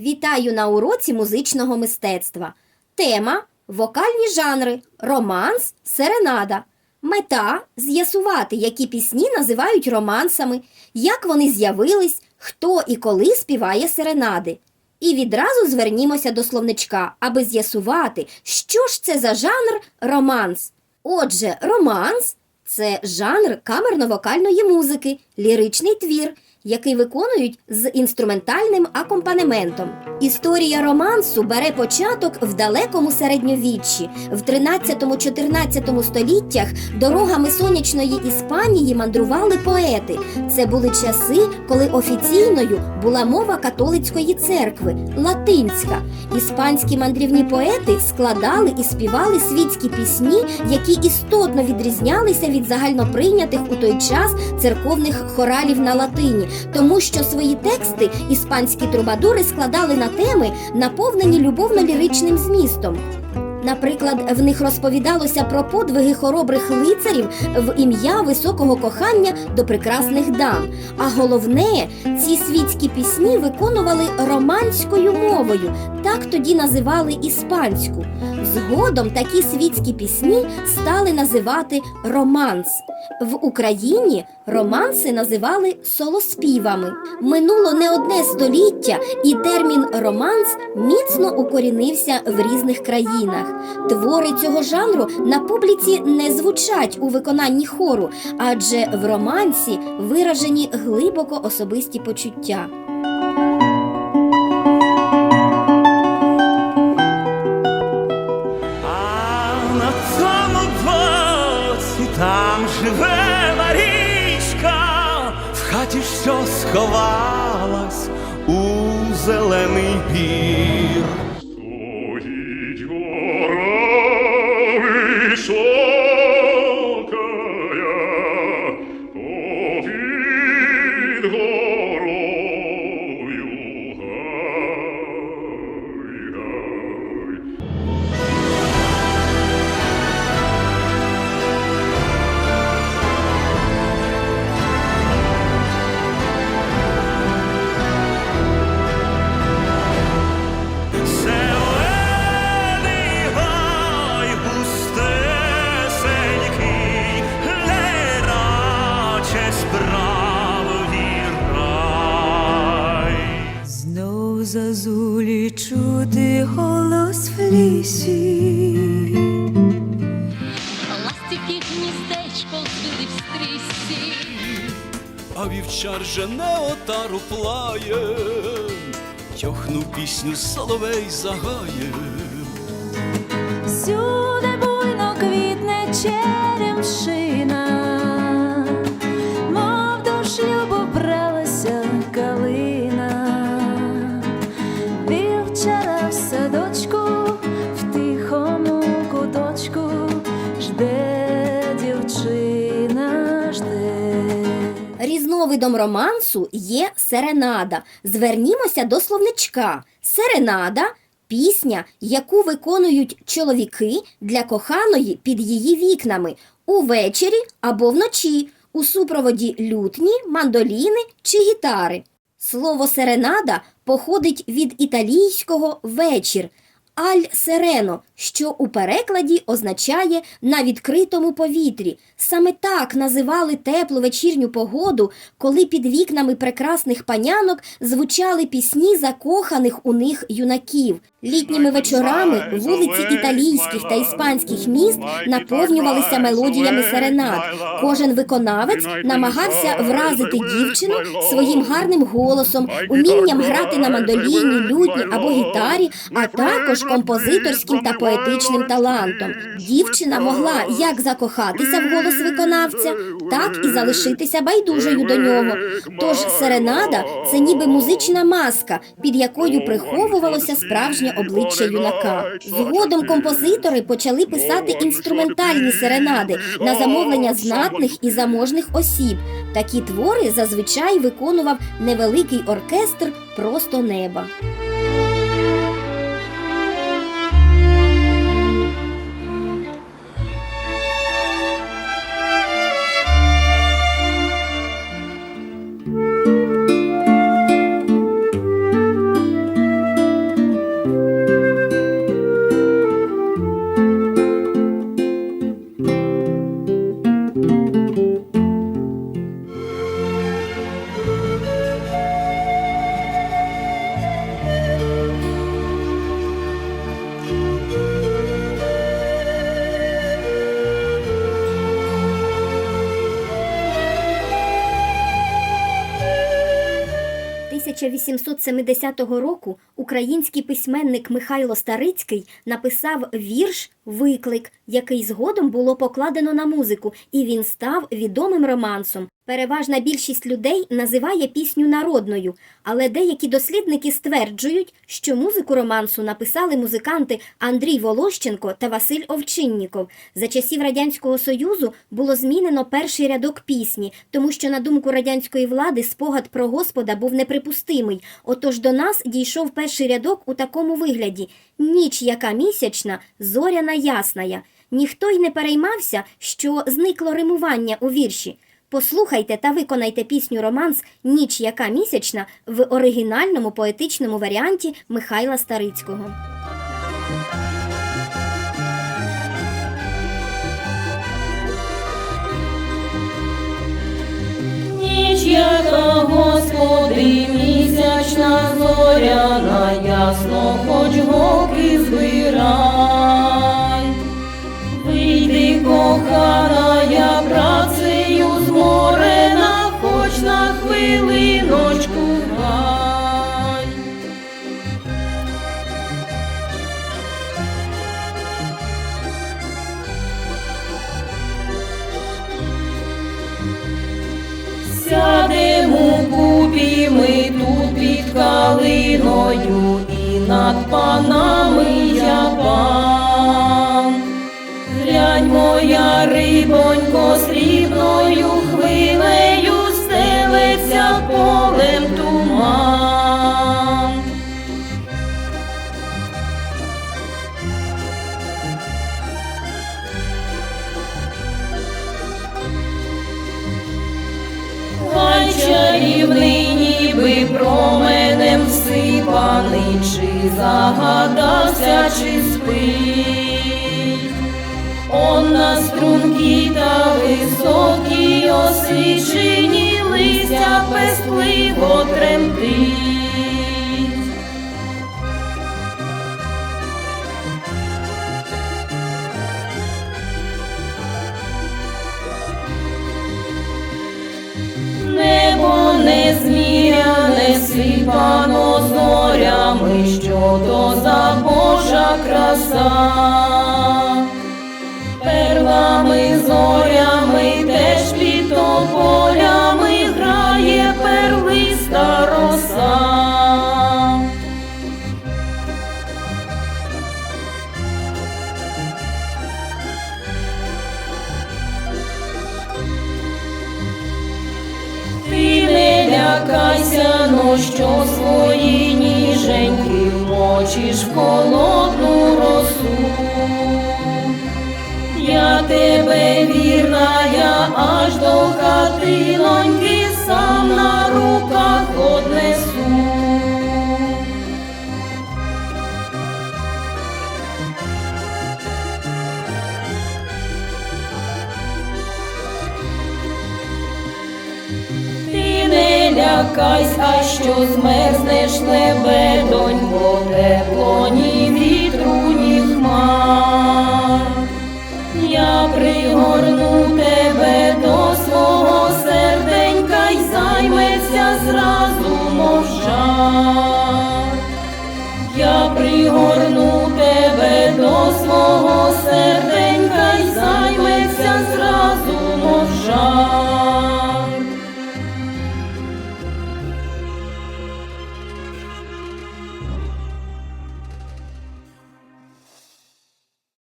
Вітаю на уроці музичного мистецтва. Тема вокальні жанри, романс, серенада. Мета з'ясувати, які пісні називають романсами, як вони з'явились, хто і коли співає серенади. І відразу звернімося до словничка, аби з'ясувати, що ж це за жанр романс. Отже, романс це жанр камерно-вокальної музики, ліричний твір, який виконують з інструментальним акомпанементом. Історія романсу бере початок в далекому середньовіччі. В 13-14 століттях дорогами сонячної Іспанії мандрували поети. Це були часи, коли офіційною була мова католицької церкви латинська. Іспанські мандрівні поети складали і співали світські пісні, які істотно відрізнялися від загальноприйнятих у той час церковних хоралів на латині, тому що свої тексти іспанські трубадури складали на теми, наповнені любовно-ліричним змістом. Наприклад, в них розповідалося про подвиги хоробрих лицарів в ім'я високого кохання до прекрасних дам. А головне, ці світські пісні виконували романською мовою, так тоді називали іспанську. Згодом такі світські пісні стали називати романс. В Україні романси називали солоспівами. Минуло не одне століття, і термін романс міцно укорінився в різних країнах. Твори цього жанру на публіці не звучать у виконанні хору, адже в романсі виражені глибоко особисті почуття. Живе Марічка, в хаті що сховалась у зелений бір. Чути голос в лісі. Ластівки гніздечко збили в стрісі. А вівчар жене отару плає, тьохну пісню соловей загає. Всюди буйно квітне черемшина, Різновидом романсу є серенада. Звернімося до словничка. Серенада пісня, яку виконують чоловіки для коханої під її вікнами увечері або вночі у супроводі лютні, мандоліни чи гітари. Слово серенада походить від італійського вечір аль серено, що у перекладі означає на відкритому повітрі. Саме так називали теплу вечірню погоду, коли під вікнами прекрасних панянок звучали пісні закоханих у них юнаків. Літніми вечорами вулиці італійських та іспанських міст наповнювалися мелодіями серенад. Кожен виконавець намагався вразити дівчину своїм гарним голосом, умінням грати на мандоліні, лютні або гітарі, а також композиторським та поетичним талантом. Дівчина могла як закохатися в голос виконавця, так і залишитися байдужою до нього. Тож серенада це ніби музична маска, під якою приховувалося справжнє обличчя юнака. Згодом композитори почали писати інструментальні серенади на замовлення знатних і заможних осіб. Такі твори зазвичай виконував невеликий оркестр просто неба. 1870 року український письменник Михайло Старицький написав вірш Виклик, який згодом було покладено на музику, і він став відомим романсом. Переважна більшість людей називає пісню народною, але деякі дослідники стверджують, що музику романсу написали музиканти Андрій Волощенко та Василь Овчинніков. За часів Радянського Союзу було змінено перший рядок пісні, тому що, на думку радянської влади, спогад про Господа був неприпустимий. Отож до нас дійшов перший рядок у такому вигляді: ніч, яка місячна, зоряна ясная. Ніхто й не переймався, що зникло римування у вірші. Послухайте та виконайте пісню романс Ніч яка місячна в оригінальному поетичному варіанті Михайла Старицького. Ніч, яка, Господи, місячна зоряна, ясно, хоч гоки збирай. Купі ми тут під калиною і над панами я пан. Глянь, моя рибонько, срібною загадався, чи спить. Он на струнки та високій освічені листя пестливо тремтить. Небо незміряне, сипано зорями, що то за Божа краса. Лякайся, но що свої ніженьки мочиш в холодну росу. Я тебе вірна, я аж до хати торкайсь, а що змерзнеш тебе, донько, тепло, ні вітру, ні хмар. Я пригорну тебе до свого серденька й займеться зразу мовжар. Я пригорну тебе до свого серденька.